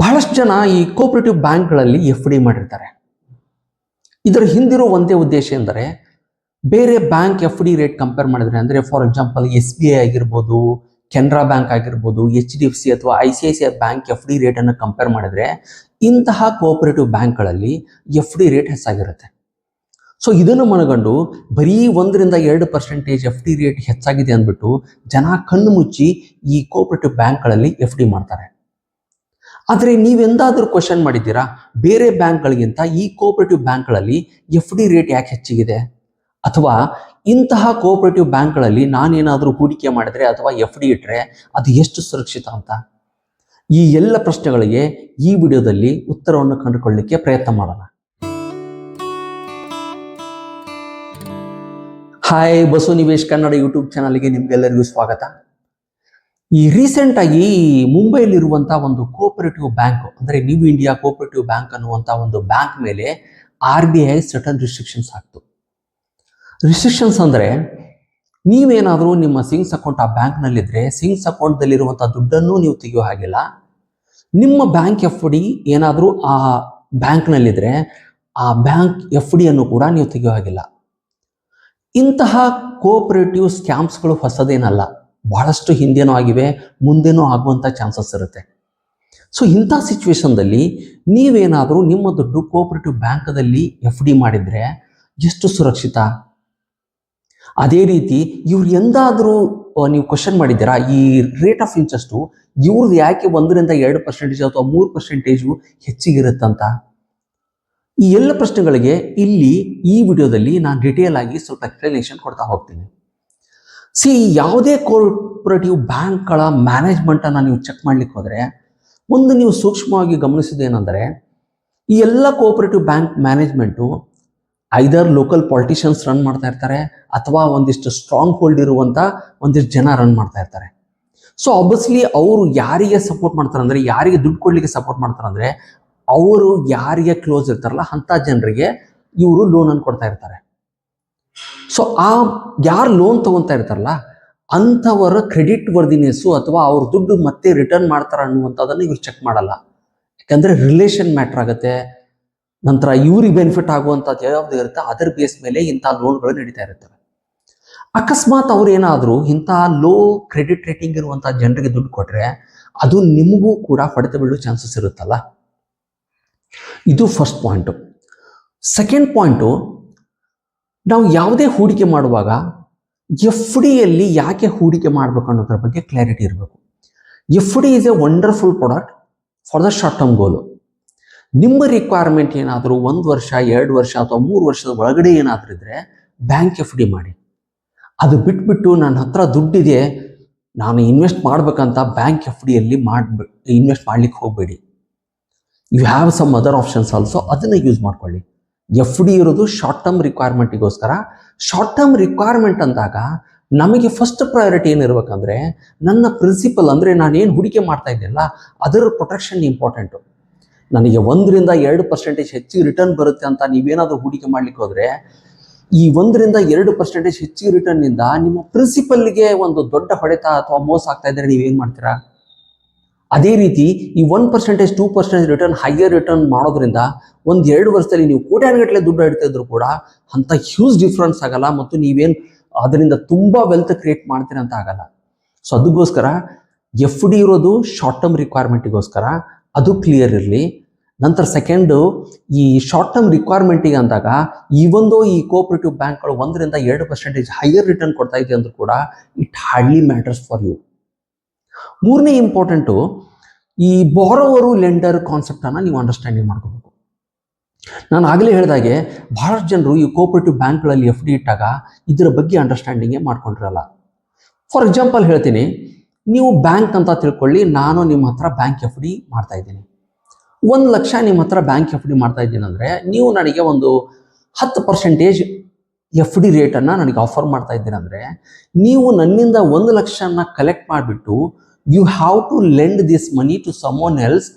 ಬಹಳಷ್ಟು ಜನ ಈ ಕೋಪರೇಟಿವ್ ಬ್ಯಾಂಕ್ಗಳಲ್ಲಿ ಎಫ್ ಡಿ ಮಾಡಿರ್ತಾರೆ. ಇದರ ಹಿಂದಿರೋ ಒಂದೇ ಉದ್ದೇಶ ಎಂದರೆ, ಬೇರೆ bank F D rate compare ಮಾಡಿದ್ರೆ ಅಂದರೆ for example S B I ಆಗಿರ್ಬೋದು, ಕೆನರಾ ಬ್ಯಾಂಕ್ ಆಗಿರ್ಬೋದು, ಎಚ್ ಡಿ ಎಫ್ ಸಿ ಅಥವಾ I C I C I bank F D ರೇಟನ್ನು compare ಮಾಡಿದ್ರೆ, ಇಂತಹ ಕೋಪರೇಟಿವ್ ಬ್ಯಾಂಕ್ಗಳಲ್ಲಿ ಎಫ್ ಡಿ ರೇಟ್ ಹೆಚ್ಚಾಗಿರುತ್ತೆ. ಸೊ ಇದನ್ನು ಮನಗಂಡು ಬರೀ ಒಂದರಿಂದ ಎರಡು ಪರ್ಸೆಂಟೇಜ್ ಎಫ್ ಡಿ ರೇಟ್ ಹೆಚ್ಚಾಗಿದೆ ಅಂದ್ಬಿಟ್ಟು ಜನ ಕಣ್ಣು ಮುಚ್ಚಿ ಈ ಕೋಪರೇಟಿವ್ ಬ್ಯಾಂಕ್ಗಳಲ್ಲಿ ಎಫ್ ಡಿ ಮಾಡ್ತಾರೆ. ಆದರೆ ನೀವೆಂದಾದರೂ ಕ್ವಶನ್ ಮಾಡಿದ್ದೀರಾ? ಬೇರೆ ಬ್ಯಾಂಕ್ಗಳಿಗಿಂತ ಈ ಕೋಆಪರೇಟಿವ್ ಬ್ಯಾಂಕ್ಗಳಲ್ಲಿ ಎಫ್ ಡಿ ರೇಟ್ ಯಾಕೆ ಹೆಚ್ಚಿಗಿದೆ? ಅಥವಾ ಇಂತಹ ಕೋಆಪರೇಟಿವ್ ಬ್ಯಾಂಕ್ಗಳಲ್ಲಿ ನಾನೇನಾದರೂ ಹೂಡಿಕೆ ಮಾಡಿದ್ರೆ ಅಥವಾ ಎಫ್ ಡಿ ಇಟ್ಟರೆ ಅದು ಎಷ್ಟು ಸುರಕ್ಷಿತ ಅಂತ? ಈ ಎಲ್ಲ ಪ್ರಶ್ನೆಗಳಿಗೆ ಈ ವಿಡಿಯೋದಲ್ಲಿ ಉತ್ತರವನ್ನು ಕಂಡುಕೊಳ್ಳಲಿಕ್ಕೆ ಪ್ರಯತ್ನ ಮಾಡೋಣ. ಹಾಯ್ ಬಸು ನಿವೇಶ್ ಕನ್ನಡ ಯೂಟ್ಯೂಬ್ ಚಾನಲ್ಗೆ ನಿಮಗೆಲ್ಲರಿಗೂ ಸ್ವಾಗತ. ಈ ರೀಸೆಂಟ್ ಆಗಿ ಮುಂಬೈಲಿರುವಂಥ ಒಂದು ಕೋಪರೇಟಿವ್ ಬ್ಯಾಂಕ್ ಅಂದರೆ ನ್ಯೂ ಇಂಡಿಯಾ ಕೋಪರೇಟಿವ್ ಬ್ಯಾಂಕ್ ಅನ್ನುವಂಥ ಒಂದು ಬ್ಯಾಂಕ್ ಮೇಲೆ R B I sudden restrictions ಆಗ್ತು restrictions ಅಂದರೆ ನೀವೇನಾದರೂ ನಿಮ್ಮ ಸಿಂಗ್ಸ್ ಅಕೌಂಟ್ ಆ ಬ್ಯಾಂಕ್ನಲ್ಲಿದ್ದರೆ ಸಿಂಗ್ಸ್ ಅಕೌಂಟ್ದಲ್ಲಿರುವಂಥ ದುಡ್ಡನ್ನು ನೀವು ತೆಗೆಯೋ ಹಾಗಿಲ್ಲ. ನಿಮ್ಮ ಬ್ಯಾಂಕ್ ಎಫ್ ಡಿ ಏನಾದರೂ ಆ ಬ್ಯಾಂಕ್ನಲ್ಲಿದ್ದರೆ ಆ ಬ್ಯಾಂಕ್ ಎಫ್ ಡಿಯನ್ನು ಕೂಡ ನೀವು ತೆಗೆಯೋ ಹಾಗಿಲ್ಲ. ಇಂತಹ ಕೋಪರೇಟಿವ್ ಸ್ಕ್ಯಾಮ್ಸ್ಗಳು ಹೊಸದೇನಲ್ಲ. ಬಹಳಷ್ಟು ಹಿಂದೆನೂ ಆಗಿವೆ, ಮುಂದೆನೂ ಆಗುವಂಥ ಚಾನ್ಸಸ್ ಇರುತ್ತೆ. ಸೊ ಇಂಥ ಸಿಚುವೇಶನ್ದಲ್ಲಿ ನೀವೇನಾದರೂ ನಿಮ್ಮ ದುಡ್ಡು ಕೋಆಪರೇಟಿವ್ ಬ್ಯಾಂಕದಲ್ಲಿ ಎಫ್ ಡಿ ಮಾಡಿದರೆ ಎಷ್ಟು ಸುರಕ್ಷಿತ? ಅದೇ ರೀತಿ ಇವ್ರು ಎಂದಾದರೂ ನೀವು ಕ್ವಶನ್ ಮಾಡಿದ್ದೀರಾ, ಈ ರೇಟ್ ಆಫ್ ಇಂಟ್ರೆಸ್ಟು ಇವ್ರದ್ದು ಯಾಕೆ ಒಂದರಿಂದ ಎರಡು ಪರ್ಸೆಂಟೇಜ್ ಅಥವಾ ಮೂರು ಪರ್ಸೆಂಟೇಜು ಹೆಚ್ಚಿಗಿರುತ್ತಂತ ಈ ಎಲ್ಲ ಪ್ರಶ್ನೆಗಳಿಗೆ ಇಲ್ಲಿ ಈ ವಿಡಿಯೋದಲ್ಲಿ ನಾನು ಡಿಟೇಲ್ ಆಗಿ ಸ್ವಲ್ಪ ಎಕ್ಸ್ಪ್ಲನೇಷನ್ ಕೊಡ್ತಾ ಹೋಗ್ತೀನಿ. ಸಿ ಯಾವುದೇ ಕೋಪರೇಟಿವ್ ಬ್ಯಾಂಕ್ಗಳ ಮ್ಯಾನೇಜ್ಮೆಂಟನ್ನು ನೀವು ಚೆಕ್ ಮಾಡ್ಲಿಕ್ಕೆ ಹೋದರೆ, ಒಂದು ನೀವು ಸೂಕ್ಷ್ಮವಾಗಿ ಗಮನಿಸೋದೇನೆಂದರೆ ಈ ಎಲ್ಲ cooperative bank management either local politicians run ಮಾಡ್ತಾ ಇರ್ತಾರೆ, ಅಥವಾ ಒಂದಿಷ್ಟು ಸ್ಟ್ರಾಂಗ್ ಹೋಲ್ಡ್ ಇರುವಂಥ ಒಂದಿಷ್ಟು ಜನ ರನ್ ಮಾಡ್ತಾ ಇರ್ತಾರೆ. ಸೊ ಆಬ್ವಿಯಸ್ಲಿ ಅವರು ಯಾರಿಗೆ ಸಪೋರ್ಟ್ ಮಾಡ್ತಾರೆ ಅಂದರೆ, ಯಾರಿಗೆ ದುಡ್ಡು ಕೊಡಲಿಕ್ಕೆ ಸಪೋರ್ಟ್ ಮಾಡ್ತಾರೆ ಅಂದರೆ, ಅವರು ಯಾರಿಗೆ ಕ್ಲೋಸ್ ಇರ್ತಾರಲ್ಲ, ಅಂಥ ಜನರಿಗೆ ಇವರು ಲೋನನ್ನು ಕೊಡ್ತಾ ಇರ್ತಾರೆ. ಸೊ ಆ ಯಾರು ಲೋನ್ ತಗೊತಾ ಇರ್ತಾರಲ್ಲ, ಅಂಥವರ ಕ್ರೆಡಿಟ್ ವರ್ದಿನೆಸ್ಸು ಅಥವಾ ಅವ್ರ ದುಡ್ಡು ಮತ್ತೆ ರಿಟರ್ನ್ ಮಾಡ್ತಾರ ಅನ್ನುವಂಥದ್ದನ್ನು ಇವ್ರು ಚೆಕ್ ಮಾಡಲ್ಲ. ಯಾಕಂದರೆ ರಿಲೇಷನ್ ಮ್ಯಾಟ್ರ್ ಆಗುತ್ತೆ. ನಂತರ ಇವ್ರಿಗೆ ಬೆನಿಫಿಟ್ ಆಗುವಂಥದ್ದು ಯಾವ್ದು ಇರುತ್ತೆ, ಅದರ ಬೇಸ್ ಮೇಲೆ ಇಂಥ ಲೋನ್ಗಳು ನಡೀತಾ ಇರ್ತವೆ ಅಕಸ್ಮಾತ್ ಅವ್ರು ಏನಾದರೂ ಇಂಥ ಲೋ ಕ್ರೆಡಿಟ್ ರೇಟಿಂಗ್ ಇರುವಂಥ ಜನರಿಗೆ ದುಡ್ಡು ಕೊಟ್ಟರೆ ಅದು ನಿಮಗೂ ಕೂಡ ಹೊಡೆತ ಬೀಳೋ ಚಾನ್ಸಸ್ ಇರುತ್ತಲ್ಲ. ಇದು ಫಸ್ಟ್ ಪಾಯಿಂಟು ಸೆಕೆಂಡ್ ಪಾಯಿಂಟು ನಾವು ಯಾವುದೇ ಹೂಡಿಕೆ ಮಾಡುವಾಗ ಎಫ್ ಡಿಯಲ್ಲಿ ಯಾಕೆ ಹೂಡಿಕೆ ಮಾಡಬೇಕು ಅನ್ನೋದ್ರ ಬಗ್ಗೆ ಕ್ಲಾರಿಟಿ ಇರಬೇಕು. F D is a wonderful product for the short term goal ನಿಮ್ಮ ರಿಕ್ವೈರ್ಮೆಂಟ್ ಏನಾದರೂ ಒಂದು ವರ್ಷ, ಎರಡು ವರ್ಷ ಅಥವಾ ಮೂರು ವರ್ಷದ ಒಳಗಡೆ ಏನಾದರೂ ಇದ್ದರೆ ಬ್ಯಾಂಕ್ ಎಫ್ ಡಿ ಮಾಡಿ. ಅದು ಬಿಟ್ಬಿಟ್ಟು ನನ್ನ ಹತ್ರ ದುಡ್ಡಿದೆ, ನಾನು ಇನ್ವೆಸ್ಟ್ ಮಾಡಬೇಕಂತ ಬ್ಯಾಂಕ್ ಎಫ್ ಡಿಯಲ್ಲಿ ಮಾಡ್ಬಿ ಇನ್ವೆಸ್ಟ್ ಮಾಡ್ಲಿಕ್ಕೆ ಹೋಗಬೇಡಿ. You have some other options also ಅದನ್ನು ಯೂಸ್ ಮಾಡ್ಕೊಳ್ಳಿ. ಎಫ್ ಡಿ ಇರೋದು ಶಾರ್ಟ್ ಟರ್ಮ್ ರಿಕ್ವೈರ್ಮೆಂಟಿಗೋಸ್ಕರ ಶಾರ್ಟ್ ಟರ್ಮ್ ರಿಕ್ವೈರ್ಮೆಂಟ್ ಅಂದಾಗ ನಮಗೆ ಫಸ್ಟ್ ಪ್ರಯಾರಿಟಿ ಏನಿರ್ಬೇಕಂದ್ರೆ ನನ್ನ ಪ್ರಿನ್ಸಿಪಲ್ ಅಂದರೆ ನಾನೇನು ಹೂಡಿಕೆ ಮಾಡ್ತಾ ಇದ್ದೀನಲ್ಲ ಅದರ ಪ್ರೊಟೆಕ್ಷನ್ ಇಂಪಾರ್ಟೆಂಟು ನನಗೆ ಒಂದರಿಂದ ಎರಡು ಪರ್ಸೆಂಟೇಜ್ ಹೆಚ್ಚಿಗೆ ರಿಟರ್ನ್ ಬರುತ್ತೆ ಅಂತ ನೀವೇನಾದರೂ ಹೂಡಿಕೆ ಮಾಡ್ಲಿಕ್ಕೆ ಹೋದರೆ, ಈ ಒಂದರಿಂದ ಎರಡು ಪರ್ಸೆಂಟೇಜ್ ಹೆಚ್ಚಿಗೆ ರಿಟರ್ನಿಂದ ನಿಮ್ಮ ಪ್ರಿನ್ಸಿಪಲ್ಗೆ ಒಂದು ದೊಡ್ಡ ಹೊಡೆತ ಅಥವಾ ಮೋಸ ಆಗ್ತಾ ಇದ್ದರೆ ನೀವೇನು ಮಾಡ್ತೀರಾ? ಅದೇ ರೀತಿ ಈ one percentage two percentage return higher return ಮಾಡೋದ್ರಿಂದ ಒಂದು ಎರಡು ವರ್ಷದಲ್ಲಿ ನೀವು ಕೋಟ್ಯಾನುಗಟ್ಟಲೆ ದುಡ್ಡು ಇಡ್ತಾ ಇದ್ರು ಕೂಡ ಅಂಥ ಹ್ಯೂಜ್ ಡಿಫ್ರೆನ್ಸ್ ಆಗಲ್ಲ ಮತ್ತು ನೀವೇನು ಅದರಿಂದ ತುಂಬ ವೆಲ್ತ್ ಕ್ರಿಯೇಟ್ ಮಾಡ್ತೀರ ಅಂತ ಆಗಲ್ಲ. ಸೊ ಅದಕ್ಕೋಸ್ಕರ ಎಫ್ ಡಿ ಇರೋದು ಶಾರ್ಟ್ ಟರ್ಮ್ ರಿಕ್ವೈರ್ಮೆಂಟಿಗೋಸ್ಕರ ಅದು ಕ್ಲಿಯರ್ ಇರಲಿ. ನಂತರ ಸೆಕೆಂಡು ಈ ಶಾರ್ಟ್ ಟರ್ಮ್ ರಿಕ್ವೈರ್ಮೆಂಟಿಗೆ ಅಂದಾಗ ಈವೊಂದು ಈ ಕೋಆಪರೇಟಿವ್ ಬ್ಯಾಂಕ್ಗಳು ಒಂದರಿಂದ ಎರಡು ಪರ್ಸೆಂಟೇಜ್ ಹೈಯರ್ ರಿಟರ್ನ್ ಕೊಡ್ತಾ ಇದೆ ಅಂದ್ರೂ ಕೂಡ it hardly matters for you ಮೂರನೇ ಇಂಪಾರ್ಟೆಂಟು ಈ ಬೋರೋವರು ಲೆಂಡರ್ ಕಾನ್ಸೆಪ್ಟನ್ನು ನೀವು ಅಂಡರ್ಸ್ಟ್ಯಾಂಡಿಂಗ್ ಮಾಡ್ಕೋಬೇಕು. ನಾನು ಆಗಲೇ ಹೇಳಿದಾಗೆ ಭಾಳಷ್ಟು ಜನರು ಈ ಕೋಪರೇಟಿವ್ ಬ್ಯಾಂಕ್ಗಳಲ್ಲಿ ಎಫ್ ಡಿ ಇಟ್ಟಾಗ ಇದರ ಬಗ್ಗೆ ಅಂಡರ್ಸ್ಟ್ಯಾಂಡಿಂಗೇ ಮಾಡ್ಕೊಂಡಿರಲ್ಲ. ಫಾರ್ ಎಕ್ಸಾಂಪಲ್ ಹೇಳ್ತೀನಿ, ನೀವು ಬ್ಯಾಂಕ್ ಅಂತ ತಿಳ್ಕೊಳ್ಳಿ, ನಾನು ನಿಮ್ಮ ಹತ್ರ ಬ್ಯಾಂಕ್ ಎಫ್ ಡಿ ಮಾಡ್ತಾ ಇದ್ದೀನಿ. ಒಂದು ಲಕ್ಷ ನಿಮ್ಮ ಹತ್ರ ಬ್ಯಾಂಕ್ ಎಫ್ ಡಿ ಮಾಡ್ತಾ ಇದ್ದೀನಿ ಅಂದರೆ ನೀವು ನನಗೆ ಒಂದು ಹತ್ತು ಪರ್ಸೆಂಟೇಜ್ ಎಫ್ ಡಿ ರೇಟನ್ನು ನನಗೆ ಆಫರ್ ಮಾಡ್ತಾ ಇದ್ದೀರಂದರೆ ನೀವು ನನ್ನಿಂದ ಒಂದು ಲಕ್ಷನ ಕಲೆಕ್ಟ್ ಮಾಡಿಬಿಟ್ಟು you have to lend this money to someone else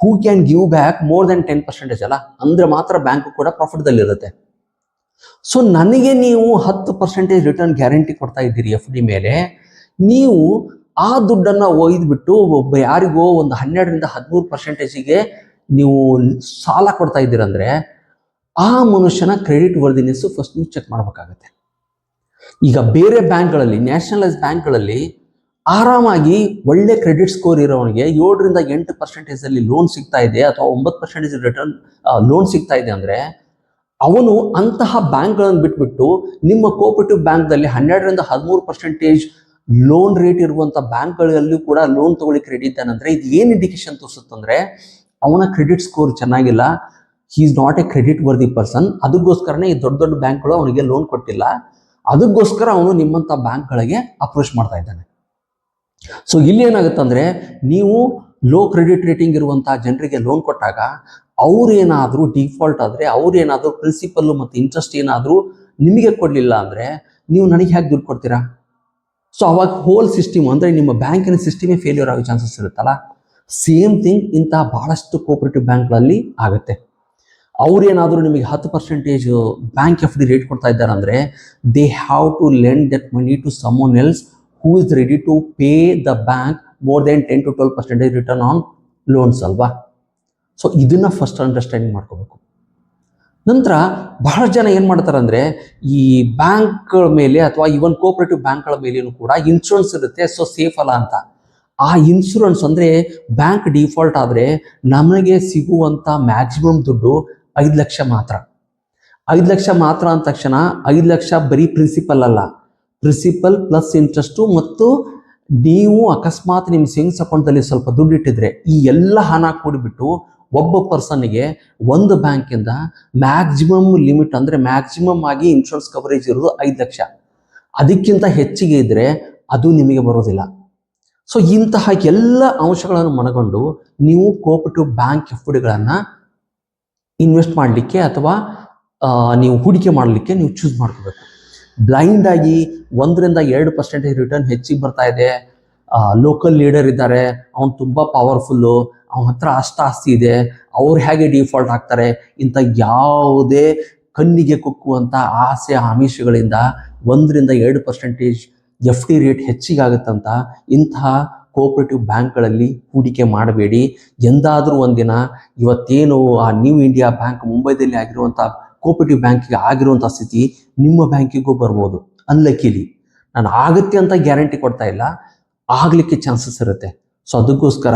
who can give back more than ten percentage ಅಲ್ಲ? ಅಂದ್ರೆ ಮಾತ್ರ ಬ್ಯಾಂಕ್ ಕೂಡ ಪ್ರಾಫಿಟ್ದಲ್ಲಿರುತ್ತೆ ಸೊ ನನಗೆ ನೀವು ಹತ್ತು ಪರ್ಸೆಂಟೇಜ್ ರಿಟರ್ನ್ ಗ್ಯಾರಂಟಿ ಕೊಡ್ತಾ ಇದ್ದೀರಿ ಎಫ್ ಡಿ ಮೇಲೆ. ನೀವು ಆ ದುಡ್ಡನ್ನು ಒಯ್ದುಬಿಟ್ಟು ಒಬ್ಬ ಯಾರಿಗೋ ಒಂದು ಹನ್ನೆರಡರಿಂದ ಹದಿಮೂರು ಪರ್ಸೆಂಟೇಜಿಗೆ ನೀವು ಸಾಲ ಕೊಡ್ತಾ ಇದ್ದೀರಂದ್ರೆ ಆ ಮನುಷ್ಯನ ಕ್ರೆಡಿಟ್ ವರ್ದಿನೆಸ್ ಫಸ್ಟ್ ನೀವು ಚೆಕ್ ಮಾಡಬೇಕಾಗತ್ತೆ. ಈಗ ಬೇರೆ ಬ್ಯಾಂಕ್ಗಳಲ್ಲಿ ನ್ಯಾಷನಲೈಸ್ ಬ್ಯಾಂಕ್ಗಳಲ್ಲಿ ಆರಾಮಾಗಿ ಒಳ್ಳೆ ಕ್ರೆಡಿಟ್ ಸ್ಕೋರ್ ಇರೋವನಿಗೆ ಏಳರಿಂದ ಎಂಟು ಪರ್ಸೆಂಟೇಜ್ ಅಲ್ಲಿ ಲೋನ್ ಸಿಗ್ತಾ ಇದೆ ಅಥವಾ ಒಂಬತ್ತು ಪರ್ಸೆಂಟೇಜ್ ರಿಟರ್ನ್ ಲೋನ್ ಸಿಗ್ತಾ ಇದೆ ಅಂದ್ರೆ ಅವನು ಅಂತಹ ಬ್ಯಾಂಕ್ಗಳನ್ನು ಬಿಟ್ಬಿಟ್ಟು ನಿಮ್ಮ ಕೋಪರೇಟಿವ್ ಬ್ಯಾಂಕ್ದಲ್ಲಿ ಹನ್ನೆರಡರಿಂದ ಹದಿಮೂರು ಪರ್ಸೆಂಟೇಜ್ ಲೋನ್ ರೇಟ್ ಇರುವಂತ ಬ್ಯಾಂಕ್ಗಳಲ್ಲೂ ಕೂಡ ಲೋನ್ ತಗೊಳ್ಳಿಕ್ಕೆ ರೆಡಿ ಇದ್ದಾನಂದ್ರೆ ಇದು ಏನು ಇಂಡಿಕೇಶನ್ ತೋರಿಸುತ್ತಂದ್ರೆ ಅವನ ಕ್ರೆಡಿಟ್ ಸ್ಕೋರ್ ಚೆನ್ನಾಗಿಲ್ಲ he is not a credit worthy person ಅದಕ್ಕೋಸ್ಕರನೇ ಈ ದೊಡ್ಡ ದೊಡ್ಡ ಬ್ಯಾಂಕ್ಗಳು ಅವನಿಗೆ ಲೋನ್ ಕೊಟ್ಟಿಲ್ಲ, ಅದಕ್ಕೋಸ್ಕರ ಅವನು ನಿಮ್ಮಂಥ ಬ್ಯಾಂಕ್ಗಳಿಗೆ ಅಪ್ರೋಚ್ ಮಾಡ್ತಾ ಇದ್ದಾನೆ. ಸೊ ಇಲ್ಲಿ ಏನಾಗುತ್ತಂದ್ರೆ ನೀವು ಲೋ ಕ್ರೆಡಿಟ್ ರೇಟಿಂಗ್ ಇರುವಂತಹ ಜನರಿಗೆ ಲೋನ್ ಕೊಟ್ಟಾಗ ಅವ್ರೇನಾದರೂ ಡಿಫಾಲ್ಟ್ ಆದರೆ ಅವ್ರೇನಾದರೂ ಪ್ರಿನ್ಸಿಪಲ್ ಮತ್ತು ಇಂಟ್ರೆಸ್ಟ್ ಏನಾದರೂ ನಿಮಗೆ ಕೊಡಲಿಲ್ಲ ಅಂದರೆ ನೀವು ನನಗೆ ಹೇಗೆ ದುಡ್ಡು ಕೊಡ್ತೀರಾ? ಸೊ ಅವಾಗ ಹೋಲ್ ಸಿಸ್ಟಮ್ ಅಂದರೆ ನಿಮ್ಮ ಬ್ಯಾಂಕಿನ ಸಿಸ್ಟಮೇ ಫೇಲ್ಯೂರ್ ಆಗೋ ಚಾನ್ಸಸ್ ಇರುತ್ತಲ್ಲ? ಸೇಮ್ ಥಿಂಗ್ ಇಂತಹ ಬಹಳಷ್ಟು ಕೋಪರೇಟಿವ್ ಬ್ಯಾಂಕ್ಗಳಲ್ಲಿ ಆಗುತ್ತೆ. ಅವ್ರೇನಾದರೂ ನಿಮಗೆ ಹತ್ತು percentage bank F D rate ಕೊಡ್ತಾ ಇದ್ದಾರೆ ಅಂದರೆ they have to lend that money to someone else who is ready to pay the bank more than ten to twelve percentage return on loans ಅಲ್ವಾ? So ಇದನ್ನ first understanding ಮಾಡ್ಕೋಬೇಕು. ನಂತರ ಬಹಳ ಜನ ಏನು ಮಾಡ್ತಾರೆ ಅಂದರೆ, ಈ ಬ್ಯಾಂಕ್ಗಳ ಮೇಲೆ ಅಥವಾ ಇವನ್ ಕೋಪರೇಟಿವ್ ಬ್ಯಾಂಕ್ಗಳ ಮೇಲೇನು ಕೂಡ ಇನ್ಶೂರೆನ್ಸ್ ಇರುತ್ತೆ ಸೊ ಸೇಫ್ ಅಲ್ಲ ಅಂತ. ಆ ಇನ್ಶೂರೆನ್ಸ್ ಅಂದರೆ ಬ್ಯಾಂಕ್ ಡಿಫಾಲ್ಟ್ ಆದರೆ ನಮಗೆ ಸಿಗುವಂಥ ಮ್ಯಾಕ್ಸಿಮಮ್ ದುಡ್ಡು ಐದು ಲಕ್ಷ ಮಾತ್ರ. ಐದು ಲಕ್ಷ ಮಾತ್ರ ಅಂದ ತಕ್ಷಣ ಐದು ಲಕ್ಷ ಬರೀ ಪ್ರಿನ್ಸಿಪಲ್ ಅಲ್ಲ. ಪ್ರಿನ್ಸಿಪಲ್ ಪ್ಲಸ್ ಇಂಟ್ರೆಸ್ಟು ಮತ್ತು ನೀವು ಅಕಸ್ಮಾತ್ ನಿಮ್ಮ ಸೇವಿಂಗ್ಸ್ ಅಕೌಂಟಲ್ಲಿ ಸ್ವಲ್ಪ ದುಡ್ಡು ಇಟ್ಟಿದ್ರೆ ಈ ಎಲ್ಲ ಹಣ ಕೂಡಿಬಿಟ್ಟು ಒಬ್ಬ ಪರ್ಸನ್ಗೆ ಒಂದು ಬ್ಯಾಂಕಿಂದ ಮ್ಯಾಕ್ಸಿಮಮ್ ಲಿಮಿಟ್ ಅಂದರೆ ಮ್ಯಾಕ್ಸಿಮಮ್ ಆಗಿ ಇನ್ಶೂರೆನ್ಸ್ ಕವರೇಜ್ ಇರೋದು ಐದು ಲಕ್ಷ. ಅದಕ್ಕಿಂತ ಹೆಚ್ಚಿಗೆ ಇದ್ದರೆ ಅದು ನಿಮಗೆ ಬರೋದಿಲ್ಲ. ಸೊ ಇಂತಹ ಎಲ್ಲ ಅಂಶಗಳನ್ನು ಮನಗೊಂಡು ನೀವು ಕೋಪರೇಟಿವ್ ಬ್ಯಾಂಕ್ ಎಫ್ ಡಿಗಳನ್ನು ಇನ್ವೆಸ್ಟ್ ಮಾಡಲಿಕ್ಕೆ ಅಥವಾ ನೀವು ಹೂಡಿಕೆ ಮಾಡಲಿಕ್ಕೆ ನೀವು ಚೂಸ್ ಮಾಡ್ಕೋಬೇಕು. ಬ್ಲೈಂಡ್ ಆಗಿ ಒಂದರಿಂದ ಎರಡು ಪರ್ಸೆಂಟೇಜ್ ರಿಟರ್ನ್ ಹೆಚ್ಚಿಗೆ ಬರ್ತಾ ಇದೆ. ಲೋಕಲ್ ಲೀಡರ್ ಇದ್ದಾರೆ. ಅವ್ನು ತುಂಬ ಪವರ್ಫುಲ್ಲು ಅವನ ಹತ್ರ ಅಷ್ಟ ಆಸ್ತಿ ಇದೆ. ಅವ್ರು ಹೇಗೆ ಡಿಫಾಲ್ಟ್ ಆಗ್ತಾರೆ? ಇಂಥ ಯಾವುದೇ ಕಣ್ಣಿಗೆ ಕುಕ್ಕುವಂಥ ಆಸೆ, ಆಮಿಷಗಳಿಂದ ಒಂದರಿಂದ ಎರಡು ಪರ್ಸೆಂಟೇಜ್ ಎಫ್ ಡಿ ರೇಟ್ ಹೆಚ್ಚಿಗಾಗುತ್ತಂತ ಇಂತಹ ಕೋಪರೇಟಿವ್ ಬ್ಯಾಂಕ್ಗಳಲ್ಲಿ ಹೂಡಿಕೆ ಮಾಡಬೇಡಿ. ಎಂದಾದರೂ ಒಂದಿನ ಇವತ್ತೇನು, ಆ ನ್ಯೂ ಇಂಡಿಯಾ ಬ್ಯಾಂಕ್ ಮುಂಬೈದಲ್ಲಿ ಆಗಿರುವಂಥ ಕೋಪರೇಟಿವ್ ಬ್ಯಾಂಕಿಗೆ ಆಗಿರುವಂಥ ಸ್ಥಿತಿ ನಿಮ್ಮ ಬ್ಯಾಂಕಿಗೂ ಬರ್ಬೋದು. ಅನ್ಲಕ್ಕಿಲಿ ನಾನು ಆಗುತ್ತೆ ಅಂತ ಗ್ಯಾರಂಟಿ ಕೊಡ್ತಾ ಇಲ್ಲ. ಆಗಲಿಕ್ಕೆ ಚಾನ್ಸಸ್ ಇರುತ್ತೆ. ಸೊ ಅದಕ್ಕೋಸ್ಕರ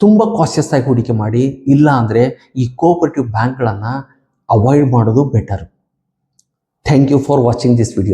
ತುಂಬ ಕಾಶಿಯಸ್ ಆಗಿ ಹೂಡಿಕೆ ಮಾಡಿ. ಇಲ್ಲ ಅಂದರೆ ಈ ಕೋಪರೇಟಿವ್ ಬ್ಯಾಂಕ್ಗಳನ್ನು ಅವಾಯ್ಡ್ ಮಾಡೋದು better thank you for watching this video